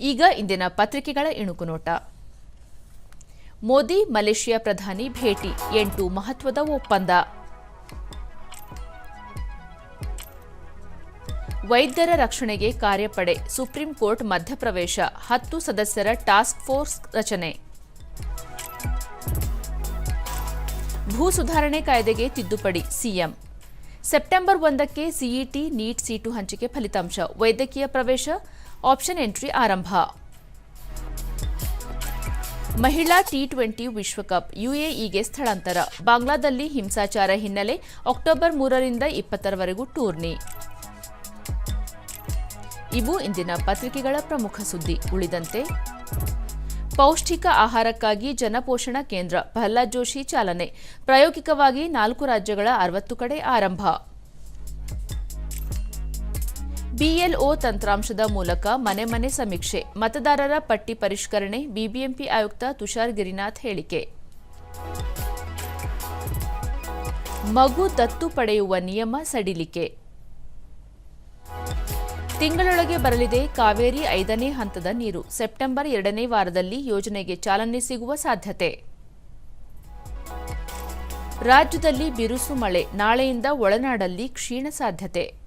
ಈಗ ಇಂದಿನ ಪತ್ರಿಕೆಗಳ ಇಣುಕು ನೋಟ. ಮೋದಿ, ಮಲೇಷ್ಯಾ ಪ್ರಧಾನಿ ಭೇಟಿ, ಎಂಟು ಮಹತ್ವದ ಒಪ್ಪಂದ. ವೈದ್ಯರ ರಕ್ಷಣೆಗೆ ಕಾರ್ಯಪಡೆ, ಸುಪ್ರೀಂ ಕೋರ್ಟ್ ಮಧ್ಯಪ್ರವೇಶ, ಹತ್ತು ಸದಸ್ಯರ ಟಾಸ್ಕ್ ಫೋರ್ಸ್ ರಚನೆ. ಭೂ ಸುಧಾರಣೆ ಕಾಯ್ದೆಗೆ ತಿದ್ದುಪಡಿ, ಸಿಎಂ. ಸೆಪ್ಟೆಂಬರ್ ಒಂದಕ್ಕೆ ಸಿಇಟಿ ನೀಟ್ ಸೀಟು ಹಂಚಿಕೆ ಫಲಿತಾಂಶ, ವೈದ್ಯಕೀಯ ಪ್ರವೇಶ ಆಪ್ಷನ್ ಎಂಟ್ರಿ ಆರಂಭ ಮಹಿಳಾ ಟಿ ಟ್ವೆಂಟಿ ವಿಶ್ವಕಪ್ ಯುಎಇಗೆ ಸ್ಥಳಾಂತರ. ಬಾಂಗ್ಲಾದಲ್ಲಿ ಹಿಂಸಾಚಾರ ಹಿನ್ನೆಲೆ ಅಕ್ಟೋಬರ್ ಮೂರರಿಂದ ಇಪ್ಪತ್ತರವರೆಗೂ ಟೂರ್ನಿ. ಇವು ಇಂದಿನ ಪತ್ರಿಕೆಗಳ ಪ್ರಮುಖ ಸುದ್ದಿ. ಉಳಿದಂತೆ, ಪೌಷ್ಟಿಕ ಆಹಾರಕ್ಕಾಗಿ ಜನಪೋಷಣ ಕೇಂದ್ರ ಪ್ರಹ್ಲಾದ್ ಜೋಶಿ ಚಾಲನೆ. ಪ್ರಾಯೋಗಿಕವಾಗಿ ನಾಲ್ಕು ರಾಜ್ಯಗಳ ಅರವತ್ತು ಕಡೆ ಆರಂಭ. ಬಿಎಲ್ಒ ತಂತ್ರಾಂಶದ ಮೂಲಕ ಮನೆ ಮನೆ ಸಮೀಕ್ಷೆ. ಮತದಾರರ ಪಟ್ಟಿ ಪರಿಷ್ಕರಣೆ, ಬಿಬಿಎಂಪಿ ಆಯುಕ್ತ ತುಷಾರ್ ಗಿರಿನಾಥ್ ಹೇಳಿಕೆ. ಮಗು ದತ್ತು ಪಡೆಯುವ ನಿಯಮ ಸಡಿಲಿಕೆ. ತಿಂಗಳೊಳಗೆ ಬರಲಿದೆ ಕಾವೇರಿ ಐದನೇ ಹಂತದ ನೀರು. ಸೆಪ್ಟೆಂಬರ್ ಎರಡನೇ ವಾರದಲ್ಲಿ ಯೋಜನೆಗೆ ಚಾಲನೆ ಸಿಗುವ ಸಾಧ್ಯತೆ. ರಾಜ್ಯದಲ್ಲಿ ಬಿರುಸು ಮಳೆ. ನಾಳೆಯಿಂದ ಒಳನಾಡಲ್ಲಿ ಕ್ಷೀಣ ಸಾಧ್ಯತೆ.